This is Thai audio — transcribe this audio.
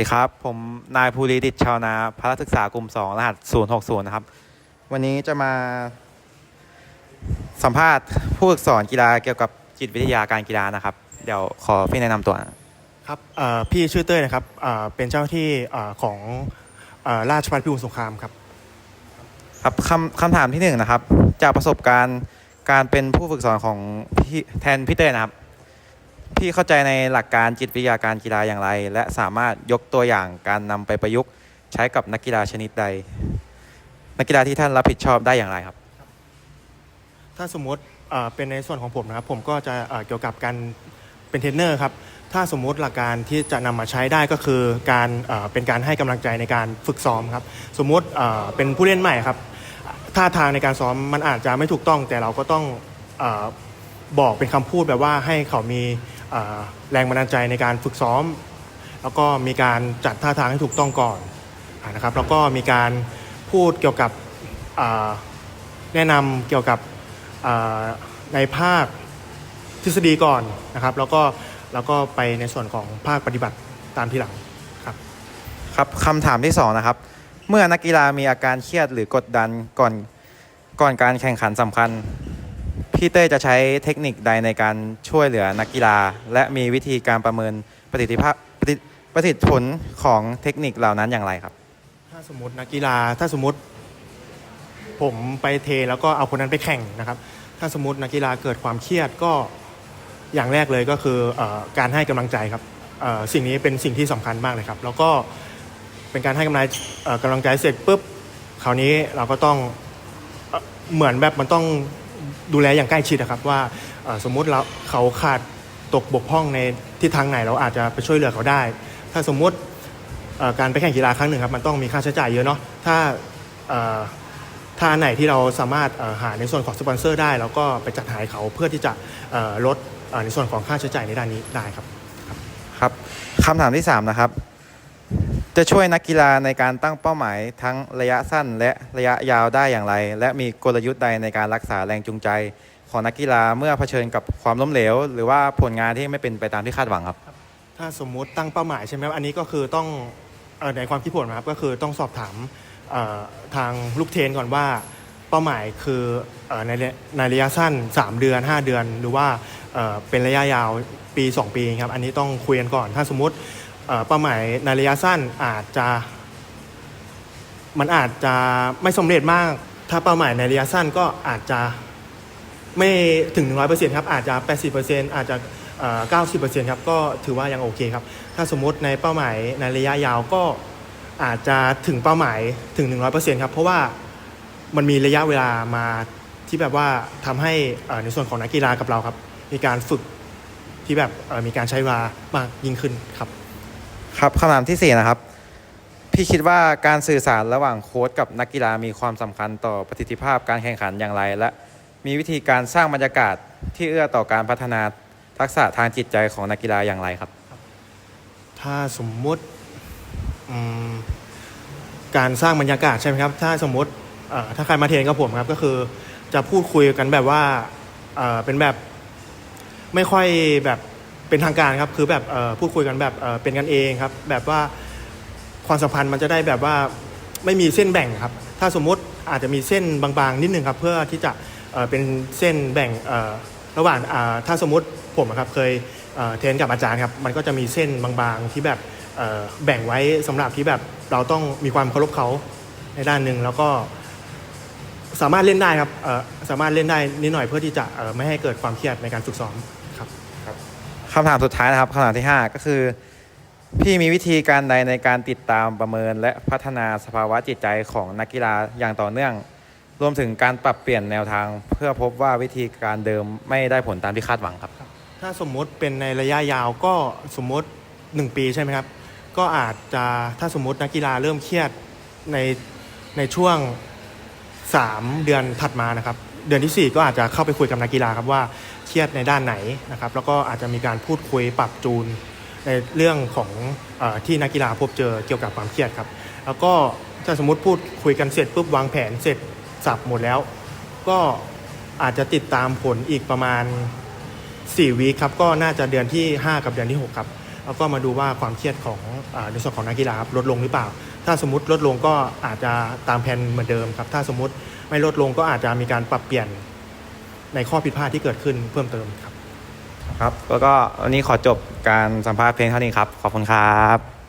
ดีครับ ผมนายภูริดิตชาวนาพระศึกษากลุ่ม 2 รหัส 060 นะครับ วันนี้จะมาสัมภาษณ์ผู้ฝึกสอนกีฬาเกี่ยวกับจิตวิทยาการกีฬานะครับ เดี๋ยวขอพี่แนะนำตัวครับเอ่อพี่ชื่อเต้ยนะครับเอ่อเป็นเจ้าหน้าที่เอ่อของเอ่อราชภัฏพิบูลสงครามครับ ครับคำคำถามที่หนึ่งนะครับ จากประสบการณ์การเป็นผู้ฝึกสอนของพี่แทนพี่เต้ยนะครับ พี่เข้าใจในหลักการจิตวิทยาการกีฬาอย่างไร และสามารถยกตัวอย่างการนำไปประยุกต์ใช้กับนักกีฬาชนิดใด นักกีฬาที่ท่านรับผิดชอบได้อย่างไรครับ ถ้าสมมติเป็นในส่วนของผมนะครับ ผมก็จะเกี่ยวกับการเป็นเทรนเนอร์ครับถ้าสมมุติหลักการที่จะนำมาใช้ได้ก็คือการเป็นการให้กำลังใจในการฝึกซ้อมครับ สมมุติเป็นผู้เล่นใหม่ครับท่าทางในการซ้อมมันอาจจะไม่ถูกต้อง แต่เราก็ต้องอบอกเป็นคำพูดแบบว่าให้เขามี แรงบันดาลใจในการฝึกซ้อม แล้วก็มีการจัดท่าทางให้ถูกต้องก่อนอานะครับ แล้วก็มีการพูดเกี่ยวกับแนะนำเกี่ยวกับในภาคทฤษฎีก่อนนะครับ แล้วก็แล้วก็ไปในส่วนของภาคปฏิบัติตามทีหลังครับครับคำถามที่สองนะครับเมื่อนักกีฬามีอาการเครียดหรือกดดันก่อนก่อนการแข่งขันสำคัญ พี่เต้จะใช้เทคนิคใดในการช่วยเหลือนักกีฬา และมีวิธีการประเมินประสิทธิภาพประสิทธิผลของเทคนิคเหล่านั้นอย่างไรครับ ถ้าสมมตินักกีฬาถ้าสมมติ ผมไปเทแล้วก็เอาคนนั้นไปแข่งนะครับ ถ้าสมมตินักกีฬาเกิดความเครียดก็อย่างแรกเลยก็คือออการให้กำลังใจครับสิ่งนี้เป็นสิ่งที่สำคัญมากเลยครับ แล้วก็เป็นการให้กำลังกำลังใจเสร็จปุ๊บคราวนี้เราก็ต้องเอเหมือนแบบมันต้อง ดูแลอย่างใกล้ชิดนะครับว่าสมมุติเราเขาขาดตกบกพร่องในทิศทางไหนเราอาจจะไปช่วยเหลือเขาได้ ถ้าสมมุติการไปแข่งกีฬาครั้งหนึ่งครับมันต้องมีค่าใช้จ่ายเยอะเนาะถ้าถ้าไหนที่เราสามารถหาในส่วนของสปอนเซอร์ได้แล้วก็ไปจัดหาให้เขาเพื่อที่จะลดในส่วนของค่าใช้จ่ายในด้านนี้ได้ครับครับคำถามที่สามนะครับ จะช่วยนักกีฬาในการตั้งเป้าหมายทั้งระยะสั้นและระยะยาวได้อย่างไร และมีกลยุทธ์ใดในการรักษาแรงจูงใจ ของนักกีฬาเมื่อเผชิญกับความล้มเหลว หรือว่าผลงานที่ไม่เป็นไปตามที่คาดหวังครับ ถ้าสมมุติตั้งเป้าหมายใช่ไหมครับอันนี้ก็คือต้องเอ่อในความคิดผมนะครับก็คือต้องสอบถามเอ่อทางลูกเทรนก่อนว่าเป้าหมายคือเอ่อในระในระยะสั้น 3 เดือน 5 เดือน หรือว่าเอ่อเป็นระยะยาวปี 2 ปีครับอันนี้ต้องคุยกันก่อน ถ้าสมมติ เป้าหมายในระยะสั้นอาจจะมันอาจจะไม่สำเร็จมาก ถ้าเป้าหมายในระยะสั้นก็อาจจะไม่ถึง 100%ครับ อาจจะ 80%อาจจะเอ่อ90%ครับ ก็ถือว่ายังโอเคครับ ถ้าสมมติในเป้าหมายในระยะยาวก็อาจจะถึงเป้าหมายถึง 100%ครับ เพราะว่ามันมีระยะเวลามาที่แบบว่าทำให้ในส่วนของนักกีฬากับเราครับ มีการฝึกที่แบบมีการใช้เวลามากยิ่งขึ้นครับ ครับคำถามที่สี่นะครับ พี่คิดว่าการสื่อสารระหว่างโค้ชกับนักกีฬามีความสำคัญต่อประสิทธิภาพการแข่งขันอย่างไร และมีวิธีการสร้างบรรยากาศที่เอื้อต่อการพัฒนาทักษะทางจิตใจของนักกีฬาอย่างไรครับ ถ้าสมมุติการสร้างบรรยากาศใช่ไหมครับ ถ้าสมมติถ้าใครมาเทรนกับผมครับก็คือจะพูดคุยกันแบบว่าเป็นแบบไม่ค่อยแบบ เป็นทางการครับคือแบบพูดคุยกันแบบเป็นกันเองครับ แบบว่าความสัมพันธ์มันจะได้แบบว่าไม่มีเส้นแบ่งครับ ถ้าสมมติอาจจะมีเส้นบางๆนิดนึงครับ เพื่อที่จะเป็นเส้นแบ่งระหว่างถ้าสมมติผมครับเคยเทรนกับอาจารย์ครับ มันก็จะมีเส้นบางๆที่แบบแบ่งไว้สำหรับที่แบบเราต้องมีความเคารพเขาในด้านหนึ่งแล้วก็สามารถเล่นได้ครับสามารถเล่นได้นิดหน่อยเพื่อที่จะไม่ให้เกิดความเครียดในการฝึกซ้อม คำถามสุดท้ายนะครับคำถามที่ 5 ก็คือ พี่มีวิธีการใดในการติดตามประเมิน และพัฒนาสภาวะจิตใจของนักกีฬาอย่างต่อเนื่อง รวมถึงการปรับเปลี่ยนแนวทาง เพื่อพบว่าวิธีการเดิมไม่ได้ผลตามที่คาดหวังครับ ถ้าสมมุติเป็นในระยะยาวก็สมมติ 1 ปีใช่ไหมครับ ก็อาจจะถ้าสมมตินักกีฬาเริ่มเครียดในในช่วง 3 เดือนถัดมานะครับ เดือนทีสี่ 4 ก็อาจจะเข้าไปคุยกับนักกีฬาครับว่าเครียดในด้านไหนนะครับแล้วก็อาจจะมีการพูดคุยปรับจูนในเรื่องของอที่นักกีฬาพบเจอเกี่ยวกับความเครียดครับ แล้วก็ถ้าสมมติพูดคุยกันเสร็จปุ๊บวางแผนเสร็จสับหมดแล้ว ก็อาจจะติดตามผลอีกประมาณ 4 วีคครับก็น่าจะเดือนที่ 5 กับเดือนที่ 6 ครับ แล้วก็มาดูว่าความเครียดของอในส่วนของนักกีฬารับลดลงหรือเปล่า ถ้าสมมติลดลงก็อาจจะตามแผนเหมือนเดิมครับ ถ้าสมมติ ไม่ลดลงก็อาจจะมีการปรับเปลี่ยนในข้อผิดพลาดที่เกิดขึ้นเพิ่มเติมครับ ครับ แล้วก็วันนี้ขอจบการสัมภาษณ์เพลงเท่านี้ครับ ขอบคุณครับ